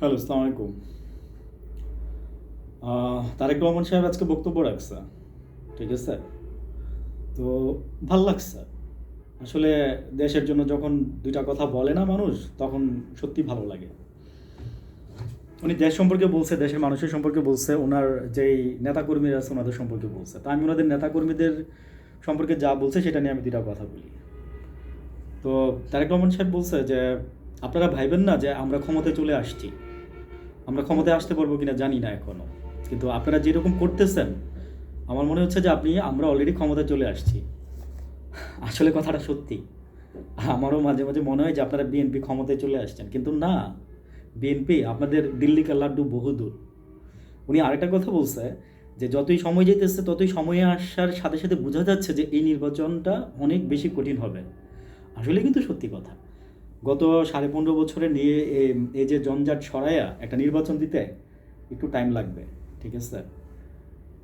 Hello, আসসালামু আলাইকুম। তারেক রহমান সাহেব আজকে বক্তব্য রাখছে, ঠিক আছে? তো ভালো লাগছে। আসলে দেশের জন্য যখন দুইটা কথা বলে না মানুষ, তখন সত্যি ভালো লাগে। উনি দেশ সম্পর্কে বলছে, দেশের মানুষের সম্পর্কে বলছে ওনার যেই নেতাকর্মীরা আছে ওনাদের সম্পর্কে বলছে। তা আমি ওনাদের নেতাকর্মীদের সম্পর্কে যা বলছে, সেটা নিয়ে আমি দুইটা কথা বলি। তো তারেক রহমান সাহেব বলছে যে, আপনারা ভাইবেন না যে আমরা ক্ষমতায় চলে আসছি। আমরা ক্ষমতায় আসতে পারব কিনা জানি না এখনও। কিন্তু আপনারা যেরকম করতেছেন, আমার মনে হচ্ছে যে আপনি, আমরা অলরেডি ক্ষমতায় চলে আসছি। আসলে কথাটা সত্যি। আমারও মাঝে মাঝে মনে হয় যে আপনারা বিএনপি ক্ষমতায় চলে আসছেন। কিন্তু না বিএনপি আপনাদের দিল্লি কা লাড্ডু বহুদূর উনি আরেকটা কথা বলছে যে, যতই সময় যেতেছে ততই সময়ে আসার সাথে সাথে বোঝা যাচ্ছে যে এই নির্বাচনটা অনেক বেশি কঠিন হবে। আসলে কিন্তু সত্যি কথা। গত সাড়ে পনেরো বছরে নিয়ে এই যে জঞ্জাট সরাইয়া একটা নির্বাচন দিতে একটু টাইম লাগবে, ঠিক আছে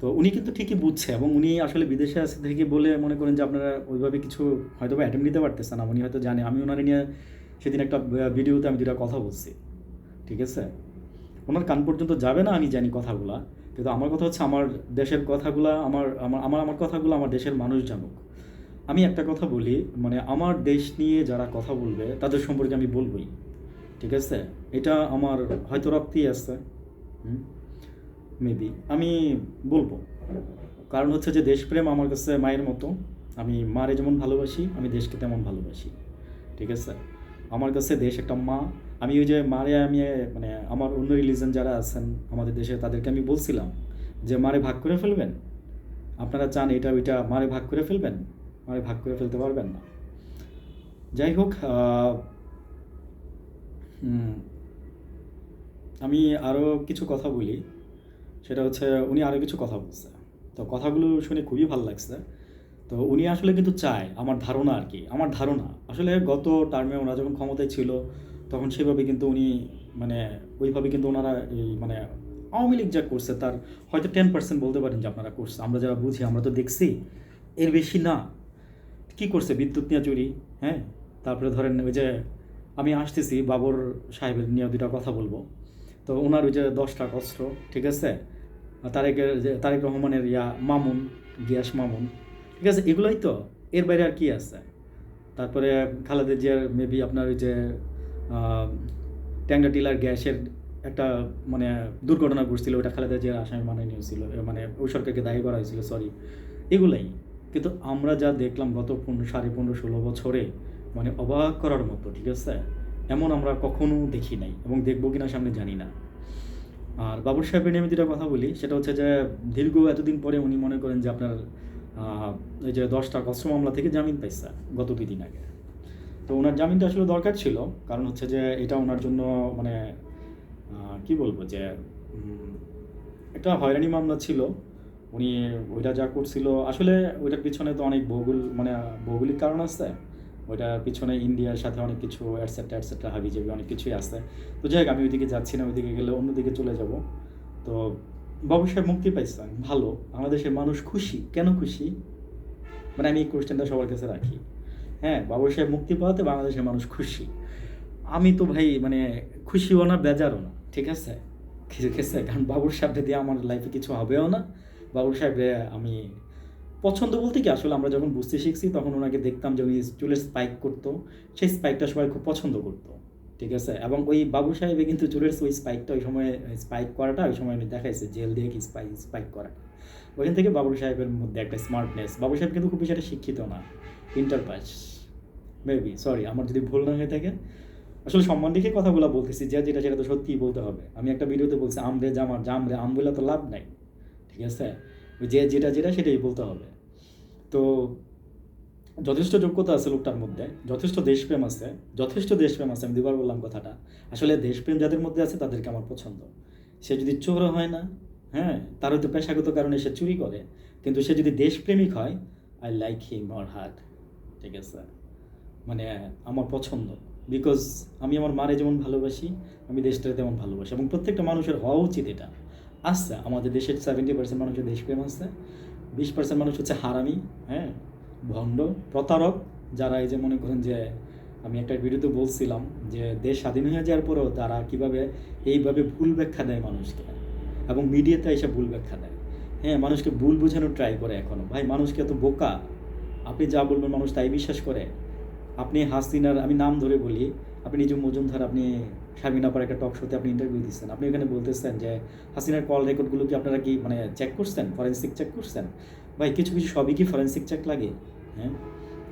তো উনি কিন্তু ঠিকই বুঝছে এবং উনি আসলে বিদেশে আছে থেকে বলে মনে করেন যে আপনারা ওইভাবে কিছু হয়তো বা অ্যাটেম্প নিতে পারতেছেন না, উনি হয়তো জানে। আমি ওনারে নিয়ে সেদিন একটা ভিডিওতে আমি দুটা কথা বলছি, ঠিক আছে? ওনার কান পর্যন্ত যাবে না আমি জানি কথাগুলা, কিন্তু আমার কথা হচ্ছে আমার দেশের কথাগুলা আমার আমার আমার কথাগুলো আমার দেশের মানুষ জানুক। আমি একটা কথা বলি মানে আমার দেশ নিয়ে যারা কথা বলবে, তাদের সম্পর্কে আমি বলবই, ঠিক আছে? এটা আমার হয়তো রক্তেই আছে মেবি আমি বলব। কারণ হচ্ছে যে দেশপ্রেম আমার কাছে মায়ের মতো। আমি মারে যেমন ভালোবাসি, আমি দেশকে তেমন ভালোবাসি, ঠিক আছে? আমার কাছে দেশ একটা মা। আমি ওই যে মারে আমি মানে আমার অন্য রিলিজন যারা আছেন, আমাদের দেশে তাদেরকে আমি বলছিলাম যে, মারে ভাগ করে ফেলবেন? আপনারা চান এটা ওইটা মারে ভাগ করে ফেলবেন? মারে ভাগ করে ফেলতে পারবেন না। যাই হোক আমি আরও কিছু কথা বলি। সেটা হচ্ছে উনি আরও কিছু কথা বলছে। তো কথাগুলো শুনে খুবই ভালো লাগছে। তো উনি আসলে কিন্তু চায়, আমার ধারণা আর কি, আমার ধারণা। আসলে গত টার্মে ওনারা যখন ক্ষমতায় ছিল, তখন সেভাবে কিন্তু উনি মানে ওইভাবে কিন্তু ওনারা এই মানে আওয়ামী লীগ যা করছে, তার হয়তো টেন পার্সেন্ট বলতে পারেন যে আপনারা করছে। আমরা যারা বুঝি, আমরা তো দেখছি। এর বেশি না। কি করছে বিদ্যুৎ নিয়ে চুরি? হ্যাঁ? তারপরে ধরেন ওই যে আমি আসতেছি, বাবর সাহেবের নিয়ে দুটা কথা বলব। তো ওনার ওই যে দশটা কষ্ট, ঠিক আছে? তারেকের যে, তারেক রহমানের ইয়া, মামুন, গিয়াস মামুন, ঠিক আছে? এগুলোই তো, এর বাইরে আর কি আছে? তারপরে খালেদা জিয়ার মেবি আপনার ওই যে ট্যাংরা টিলার গ্যাসের একটা মানে দুর্ঘটনা ঘটছিল ওটা খালেদা জিয়ার আসামি মানে নিয়েছিল মানে ওই সরকারকে দায়ী করা হয়েছিল সরি এগুলাই। কিন্তু আমরা যা দেখলাম গত পনেরো, সাড়ে পনেরো, ষোলো বছরে মানে অবাক করার মতো, ঠিক আছে? এমন আমরা কখনো দেখি নাই এবং দেখব কিনা সামনে জানি না। আর বাবুর সাহেবের নিয়ে আমি যেটা কথা বলি, সেটা হচ্ছে যে, দীর্ঘ এতদিন পরে উনি মনে করেন যে, আপনার এই যে দশটা কষ্ট মামলা থেকে জামিন পাইছে, গত দুই দিন আগে। তো ওনার জামিনটা আসলে দরকার ছিল, কারণ হচ্ছে যে, এটা ওনার জন্য মানে কি বলব যে একটা হয়রানি মামলা ছিল উনি ওইটা যা করছিল, আসলে ওইটার পিছনে তো অনেক ভৌগোল মানে ভৌগোলিক কারণ আছে ওইটার পিছনে ইন্ডিয়ার সাথে অনেক কিছু অ্যাটসেট্রা অ্যাটসেট্রা হাবি যাবি অনেক কিছুই আছে। তো যাই হোক, আমি ওইদিকে যাচ্ছি না, ওইদিকে গেলে অন্যদিকে চলে যাব। তো বাবু সাহেব মুক্তি পাইছেন ভালো, বাংলাদেশের মানুষ খুশি, কেন খুশি? মানে আমি এই কোয়েশ্চেনটা সবার কাছে রাখি। হ্যাঁ বাবু মুক্তি পাওয়াতে বাংলাদেশের মানুষ খুশি। আমি তো ভাই মানে খুশিও না, বেজারও না, ঠিক আছে? ঠিক আছে কারণ বাবুর সাহেবকে দিয়ে আমার লাইফে কিছু হবেও না। বাবুর সাহেব আমি পছন্দ বলতে কি, আসলে আমরা যখন বুঝতে শিখছি, তখন ওনাকে দেখতাম যে উনি চুলের স্পাইক করতো। সেই স্পাইকটা সবাই খুব পছন্দ করতো, ঠিক আছে? এবং ওই বাবু সাহেবে কিন্তু চুলের ওই স্পাইকটা ওই সময় স্পাইক করাটা, ওই সময় আমি দেখাইছে, জেল দিয়ে কি স্পাইক স্পাইক করা ওইখান থেকে বাবু সাহেবের মধ্যে একটা স্মার্টনেস বাবু সাহেব কিন্তু খুব বেশি শিক্ষিত না ইন্টার মেবি সরি আমার যদি ভুল না হয়ে থাকে। আসলে সম্মান রেখে কথাগুলো বলতেছি, যে যেটা সেটা তো সত্যিই বলতে হবে। আমি একটা ভিডিওতে বলছি আমরে জামার জামরে আম বলে তো লাভ নাই ঠিক আছে? যে যেটা যেটা সেটাই বলতে হবে। তো যথেষ্ট যোগ্যতা আছে লোকটার মধ্যে, যথেষ্ট দেশপ্রেম আছে, যথেষ্ট দেশপ্রেম আছে, আমি দুবার বললাম কথাটা। আসলে দেশপ্রেম যাদের মধ্যে আছে তাদেরকে আমার পছন্দ। সে যদি চোরও হয় না হ্যাঁ তার হয়তো পেশাগত কারণে সে চুরি করে, কিন্তু সে যদি দেশপ্রেমিক হয় I like him or heart ঠিক আছে? মানে আমার পছন্দ। বিকজ আমি আমার মারে যেমন ভালোবাসি, আমি দেশটাকে তেমন ভালোবাসি, এবং প্রত্যেকটা মানুষের হওয়া উচিত এটা। আছে আমাদের দেশের সেভেন্টি পার্সেন্ট মানুষের দেশপ্রেম আছে বিশ পার্সেন্ট মানুষ হচ্ছে হারামি হ্যাঁ? ভণ্ড, প্রতারক, যারা এই যে মনে করেন যে আমি একটা ভিডিওতে বলছিলাম যে দেশ স্বাধীন হয়ে যাওয়ার পরেও তারা কীভাবে এইভাবে ভুল ব্যাখ্যা দেয় মানুষকে এবং মিডিয়াতে এসে ভুল ব্যাখ্যা দেয়। হ্যাঁ মানুষকে ভুল বোঝানোর ট্রাই করে এখনও ভাই, মানুষকে এত বোকা। আপনি যা বলবেন মানুষ তাই বিশ্বাস করে। আপনি হাসিনার, আমি নাম ধরে বলি আপনি নিজে মজুমদার, আপনি শারমিন আপার একটা টক শোতে আপনি ইন্টারভিউ দিচ্ছেন। আপনি এখানে বলতেছেন যে, হাসিনার কল রেকর্ডগুলো কি আপনারা কি মানে চেক করছেন? ফরেন্সিক চেক করছেন? ভাই, কিছু কিছু সবই কি ফরেন্সিক চেক লাগে? হ্যাঁ?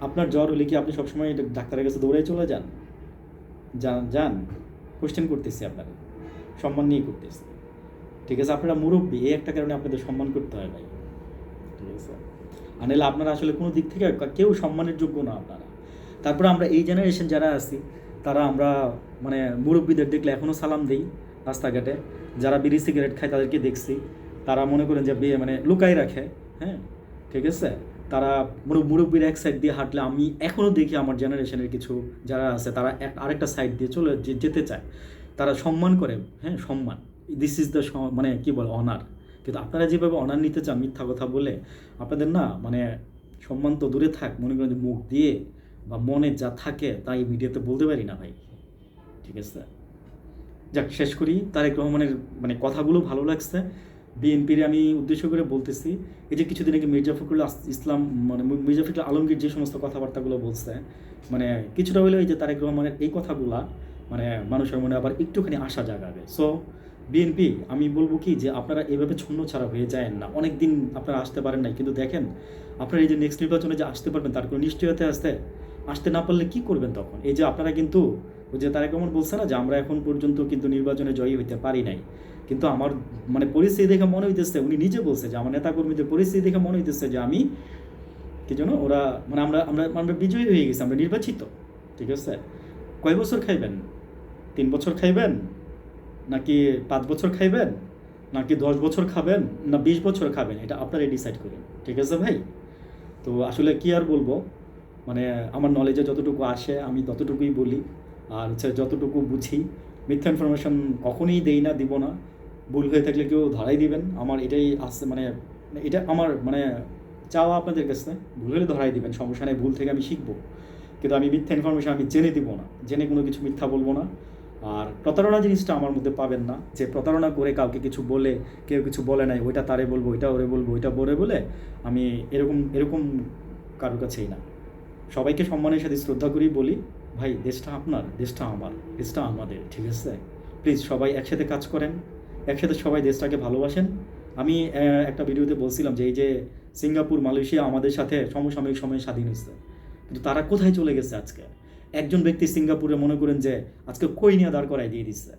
আপনার জ্বর হলে কি আপনি সবসময় ডাক্তারের কাছে দৌড়ে চলে যান? যান যান। কোশ্চেন করতেছি আপনারা সম্মান নিয়ে করতেছি। ঠিক আছে, আপনারা মুরব্বী, এই একটা কারণে আপনাদের সম্মান করতে হয় ভাই। ঠিক আছে? আর নাহলে আপনারা আসলে কোনো দিক থেকে কেউ সম্মানের যোগ্য না আপনারা। তারপরে আমরা এই জেনারেশন যারা আছি তারা আমরা মানে মুরব্বীদের দেখলে এখনও সালাম দিই রাস্তাঘাটে। যারা বিড়ি সিগারেট খায় তাদেরকে দেখছি। তারা মনে করেন যে বিয়ে মানে লুকাই রাখে হ্যাঁ? ঠিক আছে? তারা মুরব, মুরব্বীর এক সাইড দিয়ে হাঁটলে আমি এখনও দেখি আমার জেনারেশনের কিছু যারা আছে, তারা এক, আরেকটা সাইড দিয়ে চলে যেতে চায়। তারা সম্মান করে হ্যাঁ? সম্মান। দিস ইজ দ্য মানে কী বলে অনার কিন্তু আপনারা যেভাবে অনার নিতে চান মিথ্যা কথা বলে, আপনাদের না মানে সম্মান তো দূরে থাক। মনে করেন যে মুখ দিয়ে বা মনে যা থাকে তাই ভিডিওতে বলতে পারি না ভাই। ঠিক আছে? যাক, শেষ করি। তারেক রহমানের মানে কথাগুলো ভালো লাগছে। বিএনপির আমি উদ্দেশ্য করে বলতেছি, এই যে কিছুদিন আগে মির্জা ফখরুল ইসলাম মানে মির্জা ফখরুল আলমগীর যে সমস্ত কথাবার্তাগুলো বলছে মানে কিছুটা হলেও এই যে তারেক রহমানের এই কথাগুলা মানে মানুষের মনে আবার একটুখানি আশা জাগাবে। সো বিএনপি, আমি বলব কি যে আপনারা এভাবে ছন্ন ছাড়া হয়ে যায় না। অনেক দিন আপনারা আসতে পারেন নাই, কিন্তু দেখেন, আপনারা এই যে নেক্সট নির্বাচনে যে আসতে পারবেন, তার কোনো নিশ্চয়তা আসতে আসতে না পারলে কি করবেন তখন? এই যে আপনারা কিন্তু ওই যে তারেক রহমান বলছে না যে আমরা এখন পর্যন্ত কিন্তু নির্বাচনে জয়ী হইতে পারি নাই। কিন্তু আমার মানে পরিস্থিতি দেখে মনে হইতেছে, উনি নিজে বলছে যে, আমার নেতাকর্মীদের পরিস্থিতি দেখে মনে হইতেছে যে, আমি কি যেন ওরা মানে আমরা আমরা আমরা বিজয়ী হয়ে গেছি, আমরা নির্বাচিত। ঠিক আছে? কয় বছর খাইবেন? তিন বছর খাইবেন? নাকি পাঁচ বছর খাইবেন? নাকি দশ বছর খাবেন? না, বিশ বছর খাবেন? এটা আপনারাই ডিসাইড করেন। ঠিক আছে ভাই? তো আসলে কি আর বলব? মানে আমার নলেজে যতটুকু আসে, আমি ততটুকুই বলি। আর হচ্ছে যতটুকু বুঝি, মিথ্যা ইনফরমেশন কখনোই দেই না, দিব না। ভুল হয়ে থাকলে কেউ ধরাই দিবেন। আমার এটাই আসছে মানে এটা আমার মানে চাওয়া আপনাদের কাছে। ভুল হলে ধরাই দিবেন, সমস্যা নেই, ভুল থেকে আমি শিখব। কিন্তু আমি মিথ্যা ইনফরমেশন আমি জেনে দিব না। জেনে কোনো কিছু মিথ্যা বলব না। আর প্রতারণা জিনিসটা আমার মধ্যে পাবেন না। যে প্রতারণা করে কাউকে কিছু বলে, কেউ কিছু বলে নাই, ওইটা তারে বলব, ওইটা ওরে বলব, ওইটা বলে বলে আমি এরকম এরকম কারোর কাছেই না। সবাইকে সম্মানের সাথে শ্রদ্ধা করেই বলি, ভাই, দেশটা আপনার, দেশটা আমার, দেশটা আমাদের, ঠিক আছে? প্লিজ সবাই একসাথে কাজ করেন, একসাথে সবাই দেশটাকে ভালোবাসেন। আমি একটা ভিডিওতে বলছিলাম যে এই যে সিঙ্গাপুর, মালয়েশিয়া আমাদের সাথে সমসাময়িক সময়ে স্বাধীন হয়েছে। কিন্তু তারা কোথায় চলে গেছে আজকে? একজন ব্যক্তি সিঙ্গাপুরে মনে করেন যে আজকে কই নিয়ে দাঁড় করাই দিয়ে দিচ্ছে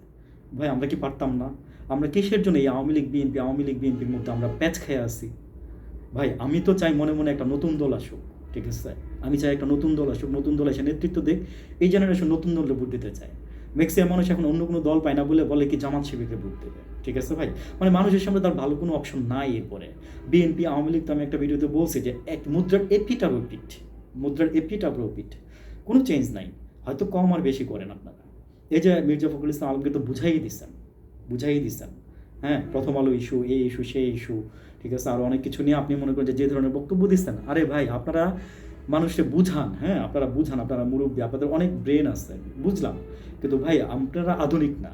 ভাই, আমরা কি পারতাম না? আমরা কিসের জন্য এই আওয়ামী লীগ, বিএনপি, আওয়ামী লীগ, বিএনপির মধ্যে আমরা প্যাচ খেয়ে আসি ভাই, আমি তো চাই মনে মনে একটা নতুন দল আসুক, ঠিক আছে? আমি চাই একটা নতুন দল আসুক, নতুন দল এসে নেতৃত্ব দিক। এই জেনারেশন নতুন দলে ভোট দিতে চায়। ম্যাক্সিমাম মানুষ এখন অন্য কোনো দল পায় না বলে বলে কি জামাত শিবিরকে ভোট দেবে? ঠিক আছে ভাই? মানে মানুষের সামনে তার ভালো কোনো অপশন নাই এরপরে। বিএনপি আওয়ামী লীগ তো আমি একটা ভিডিওতে বলছি যে এক মুদ্রার এপিট আর ওপিট মুদ্রার এপিট আর ওপিট কোনো চেঞ্জ নাই। হয়তো কম আর বেশি করেন আপনারা। এই যে মির্জা ফখরুল ইসলাম আলমকে তো বুঝাই দিচ্ছেন বুঝাই দিচ্ছেন হ্যাঁ প্রথম আলো ইস্যু, এই ইস্যু, সেই ইস্যু, ঠিক আছে? আরও অনেক কিছু নিয়ে আপনি মনে করেন যে ধরনের বক্তব্য দিচ্ছেন আরে ভাই, আপনারা মানুষকে বুঝান হ্যাঁ? আপনারা বুঝান, আপনারা মুরব্বী, আপনাদের অনেক ব্রেন আছে। বুঝলাম। কিন্তু ভাই, আপনারা আধুনিক না।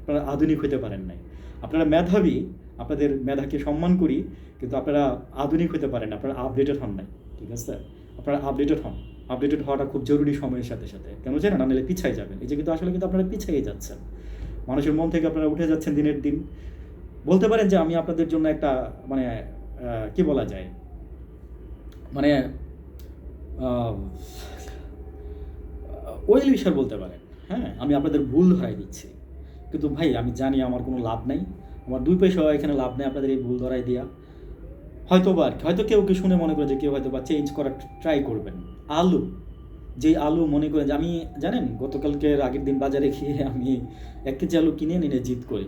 আপনারা আধুনিক হতে পারেন নাই। আপনারা মেধাবী, আপনাদের মেধাকে সম্মান করি, কিন্তু আপনারা আধুনিক হতে পারেন না। আপনারা আপডেটেড হন নাই, ঠিক আছে? আপনারা আপডেটেড হন। আপডেটেড হওয়াটা খুব জরুরি সময়ের সাথে সাথে। কেন জানেন? না নাহলে পিছাই যাবেন। এই যে কিন্তু আসলে কিন্তু আপনারা পিছাই যাচ্ছেন। মানুষের মন থেকে আপনারা উঠে যাচ্ছেন দিনের দিন। বলতে পারেন যে আমি আপনাদের জন্য একটা মানে কি বলা যায়? মানে ওয়েল উইশার বলতে পারেন হ্যাঁ আমি আপনাদের ভুল ধরাই দিচ্ছি। কিন্তু ভাই, আমি জানি আমার কোনো লাভ নাই। আমার দুই পয়সা এখানে লাভ নেই আপনাদের এই ভুল ধরাই দেওয়া হয়তো বা হয়তো কেউ কেউ শুনে মনে করে যে কেউ হয়তো বা চেঞ্জ করার ট্রাই করবেন। আলু, যেই আলু মনে করেন যে আমি, জানেন, গতকালকের আগের দিন বাজারে গিয়ে আমি এক কেজি আলু কিনে নিয়ে জিত করি।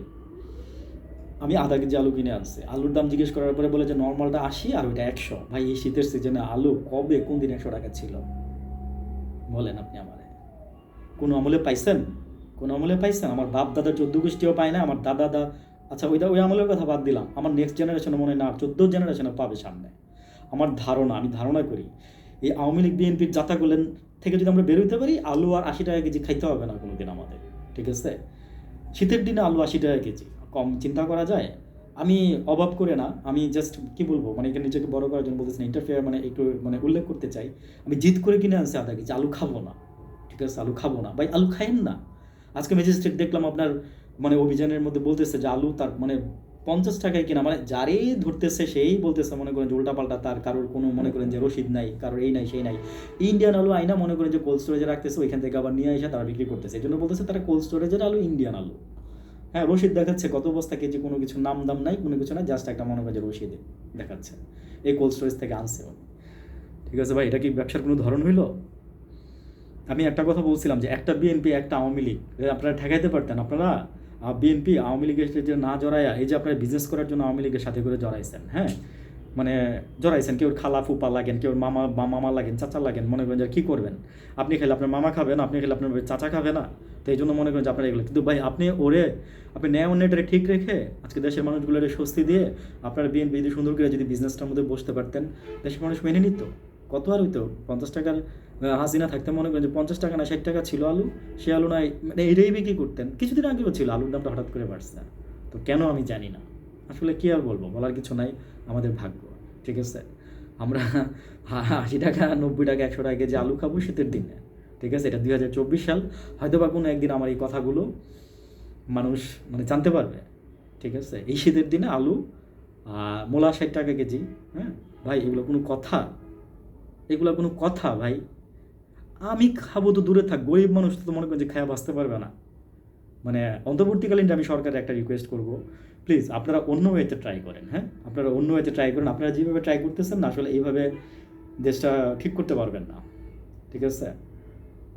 আমি আধা কেজি আলু কিনে আনছি। আলুর দাম জিজ্ঞেস করার পরে বলে যে, নর্মালটা আশি আর ওইটা একশো। ভাই, এই শীতের সিজনে আলু কবে, কোন দিন একশো টাকা ছিল? বলেন আপনি আমারে। কোন আমলে পাইছেন? কোন আমলে পাইছেন? আমার বাপ দাদা চোদ্দ গোষ্ঠীও পায় না, আমার দাদা দা আচ্ছা ওইটা, ওই আমলের কথা বাদ দিলাম। আমার নেক্সট জেনারেশনে মনে হয় না, চোদ্দ জেনারেশনে পাবে সামনে। আমার ধারণা, আমি ধারণা করি, এই আওয়ামী লীগ বিএনপির যাতা করলেন থেকে যদি আমরা বেরোতে পারি, আলু আর আশি টাকা কেজি খাইতে হবে না কোনোদিন আমাদের। ঠিক আছে? শীতের দিনে আলু আশি টাকা কেজি। কম চিন্তা করা যায়? আমি অভাব করে না, আমি জাস্ট কি বলব? মানে এখানে নিজেকে বড় করার জন্য বলতেছি না ইন্টারফেয়ার মানে একটু মানে উল্লেখ করতে চাই। আমি জিদ করে কিনে আনছি আধা কেজি, আলু খাব না। ঠিক আছে, আলু খাব না। ভাই, আলু খাইন না। আজকে ম্যাজিস্ট্রেট দেখলাম আপনার মানে অভিযানের মধ্যে বলতেছে যে আলু তার মানে পঞ্চাশ টাকায় কিনা মানে যারে ধরতেছে সেই বলতেছে, মনে করেন যে উল্টাপাল্টা তার কারোর কোনো মনে করেন যে রসিদ নাই, কারোর এই নাই, সেই নাই। ইন্ডিয়ান আলু আইনা মনে করেন যে কোল্ড স্টোরেজে রাখতেছে, ওইখান থেকে আবার নিয়ে এসে তারা বিক্রি করতেছে। এই জন্য বলতেছে তারা কোল্ড স্টোরেজের আলু ইন্ডিয়ান আলু। হ্যাঁ রশিদ দেখাচ্ছে কত অবস্থা কেজি, কোনো কিছু নাম দাম নাই, কোনো কিছু না জাস্ট একটা মনে রশিদ যে রসিদ দেখাচ্ছে। এই কোল্ড স্টোরেজ থেকে আনছে ঠিক আছে ভাই, এটা কি ব্যবসার কোনো ধরন হইল? আমি একটা কথা বলছিলাম যে একটা বিএনপি একটা আওয়ামী লীগ আপনারা ঠেকাইতে পারতেন আপনারা? বিএনপি আওয়ামী লীগের সাথে যে না জড়াইয়া, এই যে আপনারা বিজনেস করার জন্য আওয়ামী লীগের সাথে করে জড়াইছেন হ্যাঁ? মানে জড়াইছেন কেউ খালা ফুপা লাগেন কেউ মামা বা মামা লাগেন, চাচা লাগেন, মনে করেন যে কী করবেন? আপনি খেলে আপনার মামা খাবেন, আপনি খেলে আপনার চাচা খাবে না। তো এই জন্য মনে করেন যে আপনার এগুলো কিন্তু ভাই, আপনি ওরে আপনি ন্যায় অন্যায়টারে ঠিক রেখে আজকে দেশের মানুষগুলোর স্বস্তি দিয়ে আপনার বিএনপি যদি সুন্দর করে যদি বিজনেসটার মধ্যে বসতে পারতেন, দেশের মানুষ মেনে নিত। কত আর হইতো? পঞ্চাশ টাকার হাসিনা থাকতে মনে করেন যে পঞ্চাশ টাকা না ষাট টাকা ছিল আলু, সে আলু নাই মানে এটাই বিক্রি করতেন। কিছুদিন আগেও ছিল, আলুর দামটা হঠাৎ করে বাড়ছে। তো কেন আমি জানি না। আসলে কি আর বলব? বলার কিছু নাই, আমাদের ভাগ্য, ঠিক আছে? আমরা আশি টাকা, নব্বই টাকা, একশো টাকা কেজি আলু খাব শীতের দিনে, ঠিক আছে? এটা দুই হাজার চব্বিশ সাল। হয়তো বা কোনো একদিন আমার এই কথাগুলো মানুষ মানে জানতে পারবে, ঠিক আছে? এই শীতের দিনে আলু মূলা ষাট টাকা কেজি হ্যাঁ? ভাই, এগুলো কোনো কথা? এগুলো কোনো কথা, ভাই? আমি খাব তো দূরে থাক, গরিব মানুষ তো মনে করেন যে খায়া বাঁচতে পারবে না। মানে অন্তর্বর্তীকালীন আমি সরকারের একটা রিকোয়েস্ট করব প্লিজ আপনারা অন্য ওয়েতে ট্রাই করেন হ্যাঁ? আপনারা অন্য ওয়েতে ট্রাই করেন, আপনারা যেভাবে ট্রাই করতেছেন না, আসলে এইভাবে দেশটা ঠিক করতে পারবেন না, ঠিক আছে?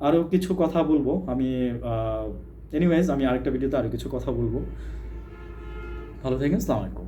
আরও কিছু কথা বলব, আমি এনিওয়েজ আমি আরেকটা ভিডিওতে আরও কিছু কথা বলব। ভালো থাকেন আসসালামু